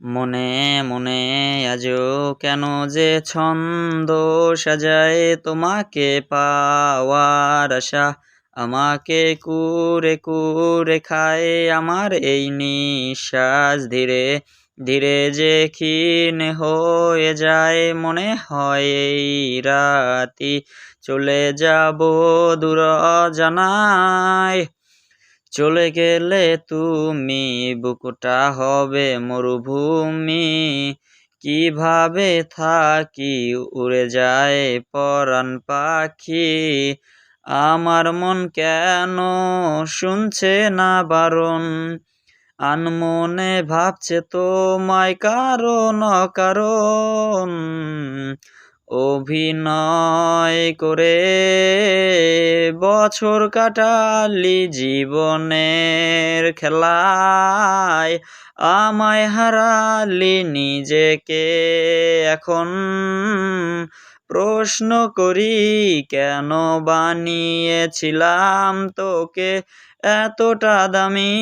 মনে মনে আজও কেন যে ছন্দ সাজায় তোমাকে পাওয়ার আশা, আমাকে কুরে কুরে খায় আমার এই নিঃশ্বাস। ধীরে ধীরে যে ক্ষীণ হয়ে যায় মনে হয় এই রাতি, চলে যাব দূর জানায় চলে গেলে তুমি বুকুটা হবে মরুভূমি। কীভাবে থাকি উড়ে যায় পরাণ পাখি। আমার মন কেন শুনছে না বারণ। আনমনে ভাবছে তোমায় কারণ কারণ অভিনয় করে বছর কাটালি জীবনের খেলায়, আমায় হারালি নিজেকে। এখন প্রশ্ন করি, কেন বানিয়েছিলাম তোকে এতটা দামি?